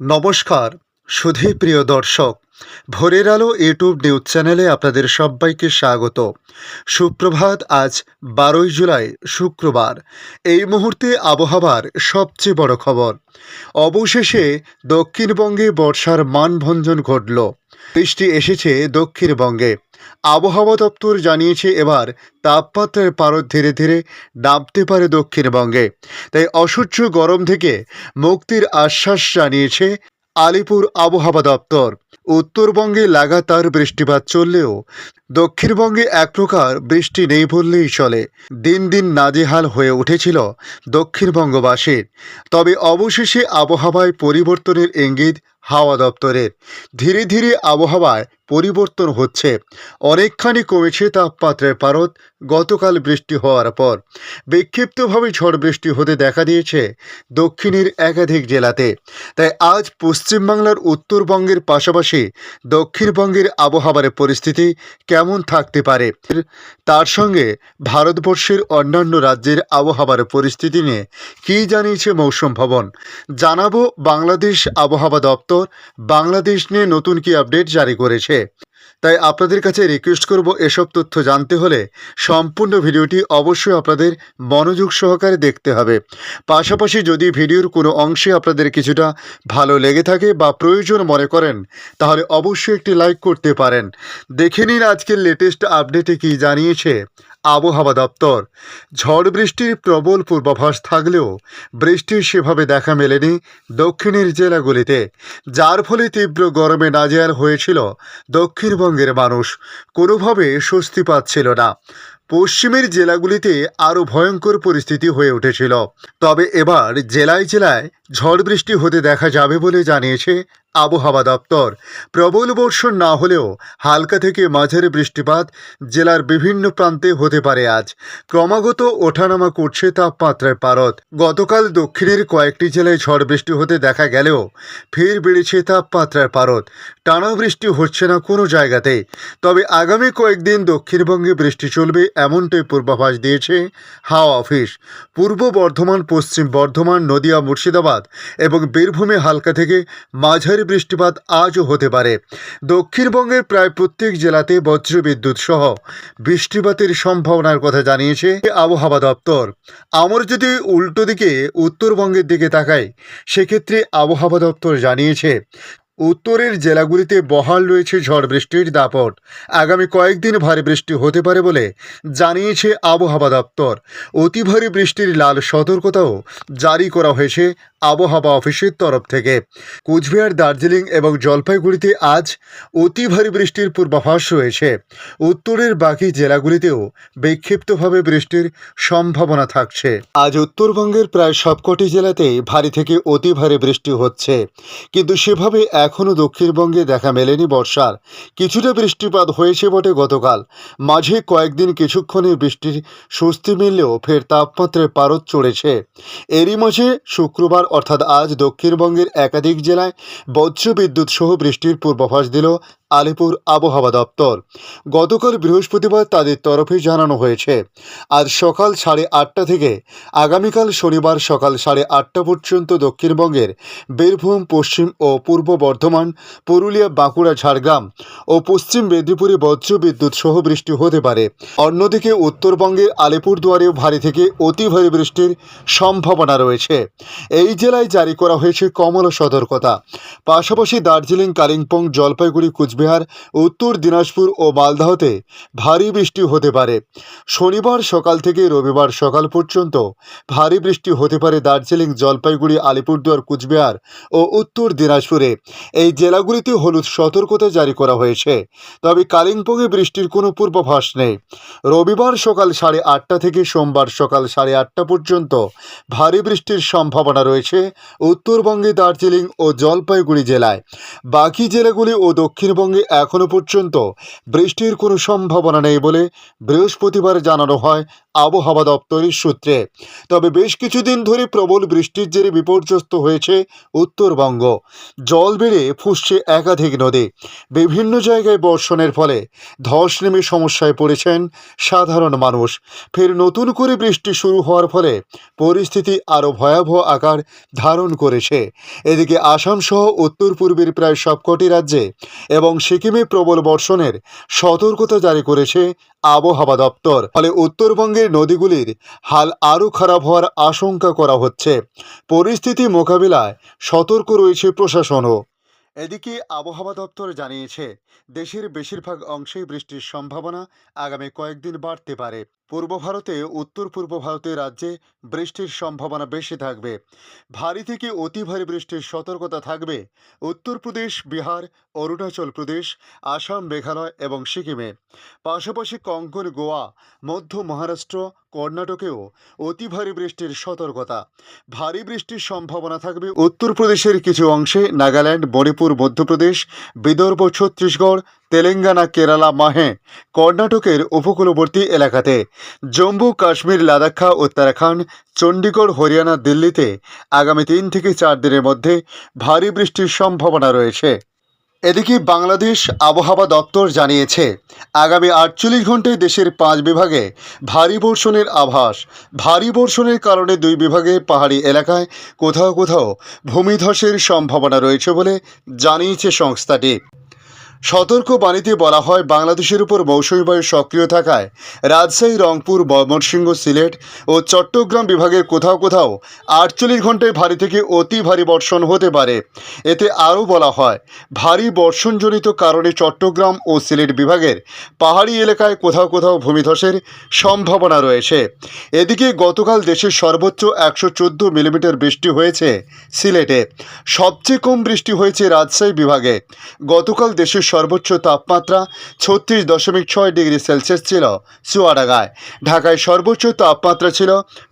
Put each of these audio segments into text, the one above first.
নমস্কার, সুধী প্রিয় দর্শক। ভোরের আলো ইউটিউব নিউজ চ্যানেলে আপনাদের সবাইকে স্বাগত। সুপ্রভাত, আজ বারোই জুলাই, শুক্রবার। এই মুহূর্তে আবহাওয়ার সবচেয়ে বড় খবর। অবশেষে দক্ষিণবঙ্গে বর্ষার মানভঞ্জন ঘটল। বৃষ্টি এসেছে দক্ষিণবঙ্গে। আবহাওয়া দপ্তর জানিয়েছে এবার তাপমাত্রার পারদ ধীরে ধীরে নামতে পারে দক্ষিণবঙ্গে। তাই অসহ্য গরম থেকে মুক্তির আশ্বাস জানিয়েছে আলিপুর আবহাওয়া দপ্তর। উত্তরবঙ্গে লাগাতার বৃষ্টিপাত চললেও দক্ষিণবঙ্গে এক প্রকার বৃষ্টি নেই বললেই চলে। দিন দিন নাজেহাল হয়ে উঠেছিল দক্ষিণবঙ্গবাসীর। তবে অবশেষে আবহাওয়ায় পরিবর্তনের ইঙ্গিত হাওয়া দপ্তরের ধীরে ধীরে আবহাওয়ায় পরিবর্তন হচ্ছে। অনেকখানি কমেছে তাপমাত্রার পারদ গতকাল বৃষ্টি হওয়ার পর। বিক্ষিপ্তভাবে ঝড় বৃষ্টি হতে দেখা দিয়েছে দক্ষিণের একাধিক জেলাতে। তাই আজ পশ্চিমবাংলার উত্তরবঙ্গের পাশাপাশি দক্ষিণবঙ্গের আবহাওয়ার পরিস্থিতি কেমন থাকতে পারে? তার সঙ্গে ভারতবর্ষের অন্যান্য রাজ্যের আবহাওয়ার পরিস্থিতি নিয়ে কী জানিয়েছে মৌসুম ভবন? জানাব বাংলাদেশ আবহাওয়া দপ্তর। বাংলাদেশ নিয়ে নতুন কি আপডেট জারি করেছে? তাই আপনাদের কাছে রিকোয়েস্ট করব এসব তথ্য জানতে হলে সম্পূর্ণ ভিডিওটি অবশ্যই আপনাদের মনোযোগ সহকারে দেখতে হবে। পাশাপাশি যদি ভিডিওর কোনো অংশে আপনাদের কিছুটা ভালো লেগে থাকে বা প্রয়োজন মনে করেন, তাহলে অবশ্যই একটি লাইক করতে পারেন। দেখে নিন আজকের লেটেস্ট আপডেটে কি জানিয়েছে। আবহাওয়া দপ্তর। ঝড় বৃষ্টির প্রবল পূর্বাভাস থাকলেও বৃষ্টির সেভাবে দেখা মেলেনি দক্ষিণের জেলাগুলিতে, যার ফলে তীব্র গরমে নাজেহাল হয়েছিল দক্ষিণবঙ্গের মানুষ। কোনোভাবে স্বস্তি পাচ্ছিল না। পশ্চিমের জেলাগুলিতে আরও ভয়ঙ্কর পরিস্থিতি হয়ে উঠেছিল। তবে এবার জেলায় জেলায় ঝড় বৃষ্টি হতে দেখা যাবে বলে জানিয়েছে আবহাওয়া দপ্তর। প্রবল বর্ষণ না হলেও হালকা থেকে মাঝারি বৃষ্টিপাত জেলার বিভিন্ন প্রান্তে হতে পারে আজ। ক্রমাগত ওঠানামা করছে তাপমাত্রায় পারদ। গতকাল দক্ষিণের কয়েকটি জেলায় ঝড় বৃষ্টি হতে দেখা গেলেও ফের বেড়েছে তাপমাত্রার পারদ। টানা বৃষ্টি হচ্ছে না কোনো জায়গাতে। তবে আগামী কয়েকদিন দক্ষিণবঙ্গে বৃষ্টি চলবে এমনটাই পূর্বাভাস দিয়েছে হাওয়া অফিস। পূর্ব বর্ধমান, পশ্চিম বর্ধমান, নদিয়া, মুর্শিদাবাদ এবং বীরভূমে হালকা থেকে মাঝারি বৃষ্টিপাত আজও হতে পারে। দক্ষিণবঙ্গের প্রায় প্রত্যেক জেলাতে বজ্রবিদ্যুৎ সহ বৃষ্টিপাতের সম্ভাবনার কথা জানিয়েছে আবহাওয়া দপ্তর। আমরা যদি উল্টো দিকে উত্তরবঙ্গের দিকে তাকাই, সেক্ষেত্রে আবহাওয়া দপ্তর জানিয়েছে, উত্তরের জেলাগুলিতে বহাল রয়েছে ঝড় বৃষ্টির দাপট। আগামী কয়েকদিন ভারী বৃষ্টি হতে পারে বলে জানিয়েছে আবহাওয়া দপ্তর। অতি ভারী বৃষ্টির লাল সতর্কতাও জারি করা হয়েছে আবহাওয়া অফিসের তরফ থেকে। কুচবিহার, দার্জিলিং এবং জলপাইগুড়িতে আজ অতি ভারী বৃষ্টির পূর্বাভাস রয়েছে। উত্তরের বাকি জেলাগুলিতেও বিক্ষিপ্তভাবে বৃষ্টির সম্ভাবনা থাকছে। আজ উত্তরবঙ্গের প্রায় সবকটি জেলাতেই ভারী থেকে অতি ভারী বৃষ্টি হচ্ছে। কিন্তু সেভাবে এখনও দক্ষিণবঙ্গে দেখা মেলেনি বর্ষার। কিছুটা বৃষ্টিপাত হয়েছে বটে গতকাল। মাঝে কয়েকদিন কিছুক্ষণে বৃষ্টির স্বস্তি মিললেও ফের তাপমাত্রায় পারদ চড়েছে। এরই মাঝে শুক্রবার অর্থাৎ আজ দক্ষিণবঙ্গের একাধিক জেলায় বজ্রবিদ্যুৎ সহ বৃষ্টির পূর্বাভাস দিল আলিপুর আবহাওয়া দপ্তর। গতকাল বৃহস্পতিবার তাদের তরফে জানানো হয়েছে, আজ সকাল সাড়ে আটটা থেকে আগামীকাল শনিবার সকাল সাড়ে আটটা পর্যন্ত দক্ষিণবঙ্গের বীরভূম, পশ্চিম ও পূর্ব বর্ধমান, পুরুলিয়া, বাঁকুড়া, ঝাড়গ্রাম ও পশ্চিম মেদিনীপুরে বজ্রবিদ্যুৎ সহ বৃষ্টি হতে পারে। অন্যদিকে উত্তরবঙ্গের আলিপুরদুয়ারেও ভারী থেকে অতি ভারী বৃষ্টির সম্ভাবনা রয়েছে। এই জেলায় জারি করা হয়েছে কমলা সতর্কতা। পাশাপাশি দার্জিলিং, কালিম্পং, জলপাইগুড়ি, কুচবিহার উত্তর দিনাজপুর ও মালদাহতে ভারী বৃষ্টি হতে পারে। শনিবার সকাল থেকে রবিবার সকাল পর্যন্ত ভারী বৃষ্টি হতে পারে দার্জিলিং, জলপাইগুড়ি, আলিপুরদুয়ার, কুচবিহার ও উত্তর দিনাজপুরে। এই জেলাগুলিতে হলুদ সতর্কতা জারি করা হয়েছে। তবে কালিম্পংয়ে বৃষ্টির কোনো পূর্বাভাস নেই। রবিবার সকাল সাড়ে আটটা থেকে সোমবার সকাল সাড়ে আটটা পর্যন্ত ভারী বৃষ্টির সম্ভাবনা রয়েছে উত্তরবঙ্গে দার্জিলিং ও জলপাইগুড়ি জেলায়। বাকি জেলাগুলি ও দক্ষিণবঙ্গে উত্তরবঙ্গে এখনও পর্যন্ত বৃষ্টির কোনো সম্ভাবনা নেই বলে বৃহস্পতিবার জানানো হয় আবহাওয়া দপ্তরের সূত্রে। তবে বেশ কিছুদিন ধরে প্রবল বৃষ্টির জেরে বিপর্যস্ত হয়েছে উত্তরবঙ্গ। জল বেড়ে ফুসছে একাধিক নদী। বিভিন্ন জায়গায় বর্ষণের ফলে ধস নেমে সমস্যায় পড়েছেন সাধারণ মানুষ। ফের নতুন করে বৃষ্টি শুরু হওয়ার ফলে পরিস্থিতি আরও ভয়াবহ আকার ধারণ করেছে। এদিকে আসাম সহ উত্তর পূর্বের প্রায় সবকটি রাজ্যে এবং সিকিমে প্রবল বর্ষণের সতর্কতা জারি করেছে আবহাওয়া দপ্তর। ফলে উত্তরবঙ্গের নদীগুলির হাল আরও খারাপ হওয়ার আশঙ্কা করা হচ্ছে। পরিস্থিতি মোকাবিলায় সতর্ক রয়েছে প্রশাসনও। এদিকে আবহাওয়া দপ্তর জানিয়েছে, দেশের বেশিরভাগ অংশেই বৃষ্টির সম্ভাবনা আগামী কয়েকদিন বাড়তে পারে। পূর্ব ভারতে, উত্তর পূর্ব ভারতের রাজ্যে বৃষ্টির সম্ভাবনা বেশি থাকবে। ভারী থেকে অতি ভারী বৃষ্টির সতর্কতা থাকবে উত্তরপ্রদেশ বিহার, অরুণাচল প্রদেশ, আসাম, মেঘালয় এবং সিকিমে। পাশাপাশি কঙ্কন, গোয়া, মধ্য মহারাষ্ট্র, কর্ণাটকেও অতি ভারী বৃষ্টির সতর্কতা। ভারী বৃষ্টির সম্ভাবনা থাকবে উত্তরপ্রদেশের কিছু অংশে, নাগাল্যান্ড, মণিপুর মধ্যপ্রদেশ বিদর্ভ, ছত্তিশগড় তেলেঙ্গানা, কেরালা, মাহে, কর্ণাটকের উপকূলবর্তী এলাকাতে। জম্মু, কাশ্মীর, লাদাখা, উত্তরাখণ্ড, চণ্ডীগড়, হরিয়ানা, দিল্লিতে আগামী তিন থেকে চার দিনের মধ্যে ভারী বৃষ্টির সম্ভাবনা রয়েছে। এদিকে বাংলাদেশ আবহাওয়া দপ্তর জানিয়েছে, আগামী আটচল্লিশ ঘন্টায় দেশের পাঁচ বিভাগে ভারী বর্ষণের আভাস। ভারী বর্ষণের কারণে দুই বিভাগে পাহাড়ি এলাকায় কোথাও কোথাও ভূমিধসের সম্ভাবনা রয়েছে বলে জানিয়েছে সংস্থাটি। সতর্ক বাণীতে বলা হয়, বাংলাদেশের উপর মৌসুমী বায়ু সক্রিয় থাকায় রাজশাহী, রংপুর, ময়মনসিংহ, সিলেট ও চট্টগ্রাম বিভাগের কোথাও কোথাও আটচল্লিশ ঘন্টায় ভারী থেকে অতি ভারী বর্ষণ হতে পারে। এতে আরও বলা হয়, ভারী বর্ষণজনিত কারণে চট্টগ্রাম ও সিলেট বিভাগের পাহাড়ি এলাকায় কোথাও কোথাও ভূমিধসের সম্ভাবনা রয়েছে। এদিকে গতকাল দেশের সর্বোচ্চ একশো চোদ্দ মিলিমিটার বৃষ্টি হয়েছে সিলেটে। সবচেয়ে কম বৃষ্টি হয়েছে রাজশাহী বিভাগে। গতকাল দেশের সর্বোচ্চ তাপমাত্রা ছত্রিশ দশমিক ছয় ডিগ্রি সেলসিয়াস ছিল চুয়াডাঙ্গায়। ঢাকায় সর্বোচ্চ তাপমাত্রা ছিল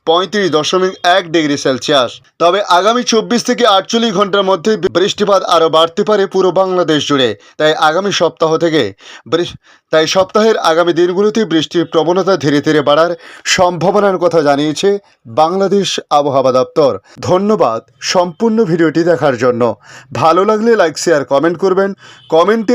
পঁয়ত্রিশ দশমিক এক ডিগ্রি সেলসিয়াস। তবে আগামী চব্বিশ থেকে আটচল্লিশ ঘণ্টার মধ্যে বৃষ্টিপাত আরও বাড়তে পারে পুরো বাংলাদেশ জুড়ে। তাই আগামী সপ্তাহ থেকে তাই সপ্তাহের আগামী দিনগুলোতে বৃষ্টির প্রবণতা ধীরে ধীরে বাড়ার সম্ভাবনার কথা জানিয়েছে বাংলাদেশ আবহাওয়া দপ্তর। ধন্যবাদ সম্পূর্ণ ভিডিওটি দেখার জন্য। ভালো লাগলে লাইক, শেয়ার, কমেন্ট করবেন। কমেন্টে